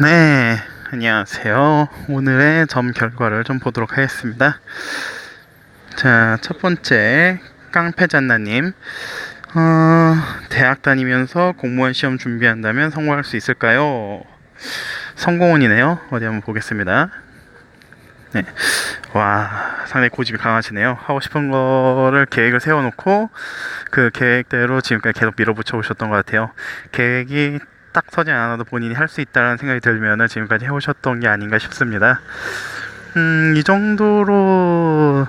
네, 안녕하세요. 오늘의 점 결과를 좀 보도록 하겠습니다. 자, 첫 번째, 깡패잔나님. 어, 대학 다니면서 공무원 시험 준비한다면 성공할 수 있을까요? 성공운이네요. 어디 한번 보겠습니다. 네. 와, 상당히 고집이 강하시네요. 하고 싶은 거를 계획을 세워놓고 그 계획대로 지금까지 계속 밀어붙여 오셨던 것 같아요. 계획이 딱 서지 않아도 본인이 할 수 있다는 생각이 들면 지금까지 해오셨던 게 아닌가 싶습니다. 음, 이 정도로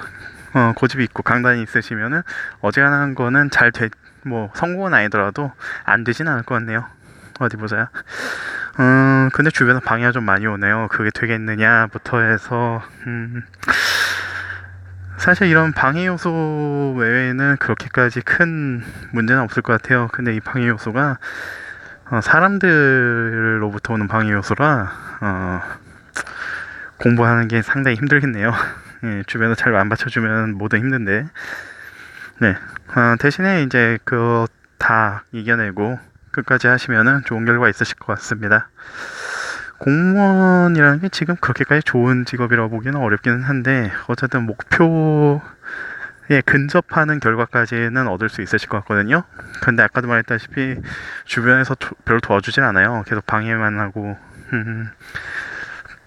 어, 고집이 있고 강단이 있으시면은 어지간한 거는 잘 돼, 뭐 성공은 아니더라도 안 되진 않을 것 같네요. 어디 보자. 음, 근데 주변에 방해가 좀 많이 오네요. 그게 되겠느냐부터 해서, 음, 사실 이런 방해 요소 외에는 그렇게까지 큰 문제는 없을 것 같아요. 근데 이 방해 요소가 어, 사람들로부터 오는 방해 요소라 어, 공부하는 게 상당히 힘들겠네요. 예, 주변에 잘안 받쳐주면 뭐든 힘든데. 네. 어, 대신에 이제 그거 다 이겨내고 끝까지 하시면은 좋은 결과 있으실 것 같습니다. 공무원이라는 게 지금 그렇게까지 좋은 직업이라고 보기는 어렵기는 한데 어쨌든 목표 예, 근접하는 결과까지는 얻을 수 있으실 것 같거든요. 근데 아까도 말했다시피 주변에서 도, 별로 도와주진 않아요. 계속 방해만 하고 음,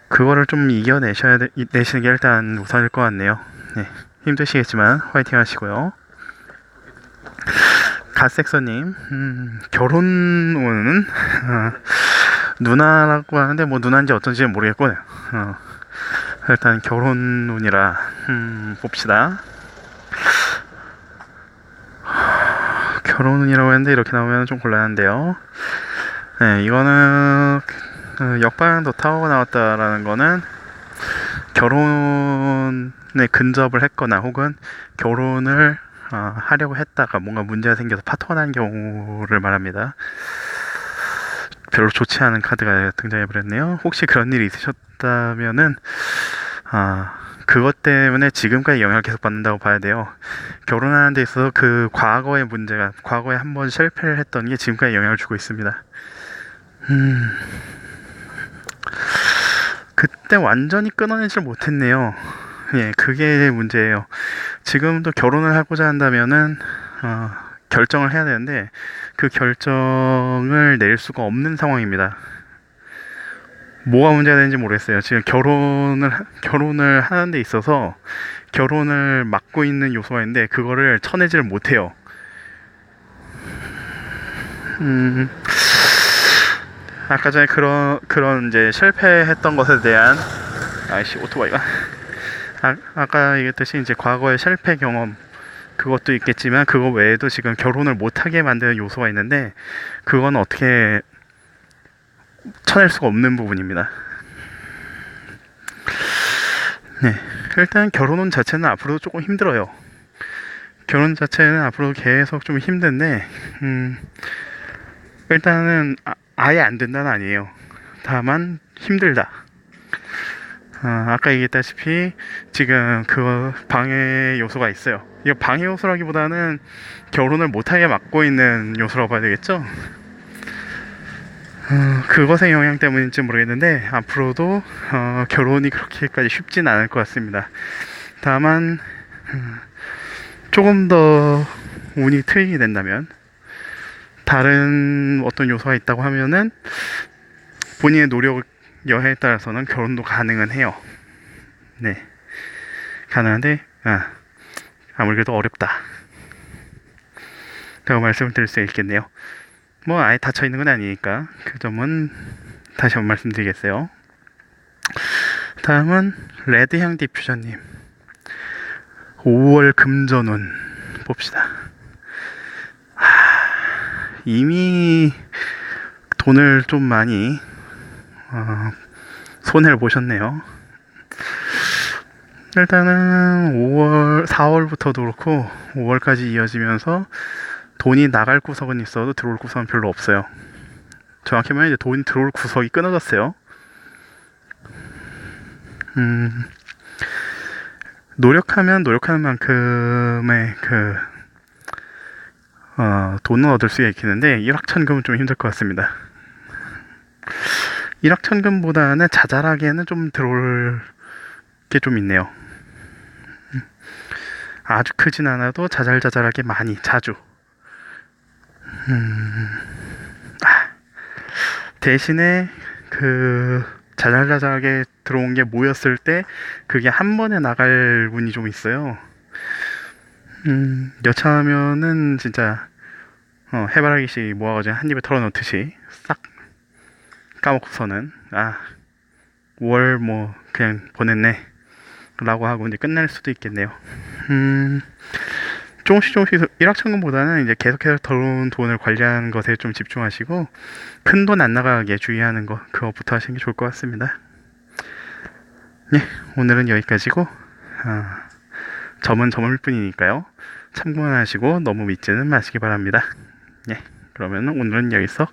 그거를 좀 이겨내셔야 돼, 내시는 게 일단 우선일 것 같네요. 네, 힘드시겠지만 화이팅 하시고요. 갓섹서님, 음, 결혼은 어, 누나라고 하는데 뭐 누나인지 어떤지는 모르겠고, 어, 일단 결혼운이라 음, 봅시다. 결혼운이라고 했는데 이렇게 나오면 좀 곤란한데요. 네, 이거는 그 역방향 도타워가 나왔다라는 거는 결혼에 근접을 했거나 혹은 결혼을 어, 하려고 했다가 뭔가 문제가 생겨서 파토난 경우를 말합니다. 별로 좋지 않은 카드가 등장해 버렸네요. 혹시 그런 일이 있으셨다면은 아 그것 때문에 지금까지 영향을 계속 받는다고 봐야 돼요. 결혼하는 데 있어서 그 과거의 문제가 과거에 한 번 실패를 했던 게 지금까지 영향을 주고 있습니다. 음. 그때 완전히 끊어내질 못했네요. 예, 그게 문제예요. 지금도 결혼을 하고자 한다면은 어, 결정을 해야 되는데 그 결정을 낼 수가 없는 상황입니다. 뭐가 문제가 되는지 모르겠어요. 지금 결혼을 결혼을 하는 데 있어서 결혼을 막고 있는 요소가 있는데 그거를 쳐내지를 못해요. 음, 아까 전에 그런 그런 이제 실패했던 것에 대한 아이씨 오토바이가 아, 아까 얘기했듯이 이제 과거의 실패 경험 그것도 있겠지만 그거 외에도 지금 결혼을 못하게 만드는 요소가 있는데 그건 어떻게 쳐낼 수가 없는 부분입니다. 네, 일단 결혼은 자체는 앞으로 조금 힘들어요. 결혼 자체는 앞으로 계속 좀 힘든데, 음, 일단은 아, 예안 된다는 아니에요. 다만 힘들다. 어, 아까 얘기했다시피 지금 그 방해 요소가 있어요. 이거 방해 요소라기보다는 결혼을 못하게 막고 있는 요소라고 봐야 되겠죠? 어, 그것의 영향 때문인지 모르겠는데 앞으로도 어, 결혼이 그렇게까지 쉽진 않을 것 같습니다. 다만 음, 조금 더 운이 트이게 된다면 다른 어떤 요소가 있다고 하면은 본인의 노력 여해에 따라서는 결혼도 가능은 해요. 네, 가능한데 아, 아무래도 어렵다. 라고 말씀을 드릴 수 있겠네요. 뭐 아예 닫혀 있는 건 아니니까 그 점은 다시 한번 말씀드리겠어요. 다음은 레드향 디퓨저님 5월 금전운 봅시다. 하, 이미 돈을 좀 많이 어, 손해를 보셨네요. 일단은 5월, 4월부터도 그렇고 5월까지 이어지면서 돈이 나갈 구석은 있어도 들어올 구석은 별로 없어요. 정확히 말하면 이제 돈이 들어올 구석이 끊어졌어요. 음, 노력하면 노력하는 만큼의 그, 어, 돈은 얻을 수가 있겠는데, 일확천금은 좀 힘들 것 같습니다. 일확천금보다는 자잘하게는 좀 들어올 게 좀 있네요. 음. 아주 크진 않아도 자잘자잘하게 많이 자주. 음, 아, 대신에 그 자잘자잘하게 들어온 게 모였을 때 그게 한 번에 나갈 운이 좀 있어요. 음, 여차하면은 진짜 어, 해바라기씨 모아가지고 한 입에 털어넣듯이 싹 까먹고서는 아 5월 뭐 그냥 보냈네 라고 하고 이제 끝날 수도 있겠네요. 음, 조금씩 조금씩 일확천금보다는 이제 계속해서 들어온 돈을 관리하는 것에 좀 집중하시고 큰 돈 안 나가게 주의하는 거 그것부터 하시는 게 좋을 것 같습니다. 네, 오늘은 여기까지고 아, 점은 점일 뿐이니까요. 참고만 하시고 너무 믿지는 마시기 바랍니다. 네, 그러면 오늘은 여기서